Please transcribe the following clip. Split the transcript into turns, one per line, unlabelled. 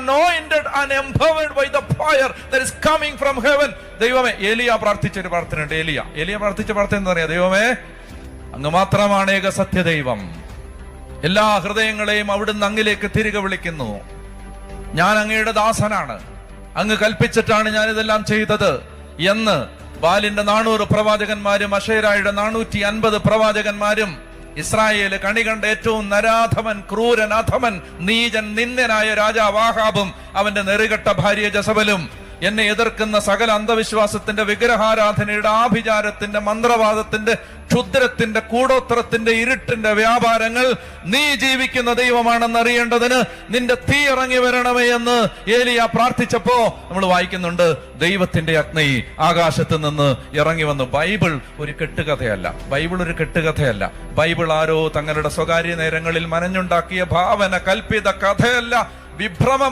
anointed and empowered by the fire that is coming from heaven. ദൈവമേ ഏലിയ പ്രാർത്ഥിച്ച ഒരു പ്രാർത്ഥനയുണ്ട്. ഏലിയ. ഏലിയ പ്രാർത്ഥിച്ച പ്രാർത്ഥന എന്താ പറയാ? ദൈവമേ അങ്ങ് മാത്രമാണ് ഏക സത്യദൈവം. എല്ലാ ഹൃദയങ്ങളെയും അവിടുന്ന് അങ്ങിലേക്ക് തിരികെ വിളിക്കുന്നു. ഞാൻ അങ്ങയുടെ ദാസനാണ്. അങ്ങ് കൽപ്പിച്ചിട്ടാണ് ഞാൻ ഇതെല്ലാം ചെയ്തത് എന്ന് ബാലിന്റെ നാനൂറ് പ്രവാചകന്മാരും അഷേരായുടെ നാനൂറ്റി അൻപത് പ്രവാചകന്മാരും ഇസ്രായേൽ കണി കണ്ട ഏറ്റവും നരാധമൻ ക്രൂരൻ അധമൻ നീചൻ നിന്ദനായ രാജാവാഹാബും അവന്റെ നെറുകെട്ട ഭാര്യ ജസബലും എന്നെ എതിർക്കുന്ന സകല അന്ധവിശ്വാസത്തിന്റെ വിഗ്രഹാരാധനയുടെ ആഭിചാരത്തിന്റെ മന്ത്രവാദത്തിന്റെ ക്ഷുദ്രത്തിന്റെ കൂടോത്രത്തിന്റെ ഇരുട്ടിന്റെ വ്യാപാരങ്ങൾ നീ ജീവിക്കുന്ന ദൈവമാണെന്ന് അറിയേണ്ടതിന് നിന്റെ തീ ഇറങ്ങി വരണമേ എന്ന് ഏലിയ പ്രാർത്ഥിച്ചപ്പോ നമ്മൾ വായിക്കുന്നുണ്ട് ദൈവത്തിന്റെ അഗ്നി ആകാശത്ത് നിന്ന് ഇറങ്ങി വന്നു. ബൈബിൾ ഒരു കെട്ടുകഥയല്ല. ബൈബിൾ ഒരു കെട്ടുകഥയല്ല. ബൈബിൾ ആരോ തങ്ങളുടെ സ്വകാര്യ നേരങ്ങളിൽ മനഞ്ഞുണ്ടാക്കിയ ഭാവന കൽപ്പിത കഥയല്ല. വിഭ്രമം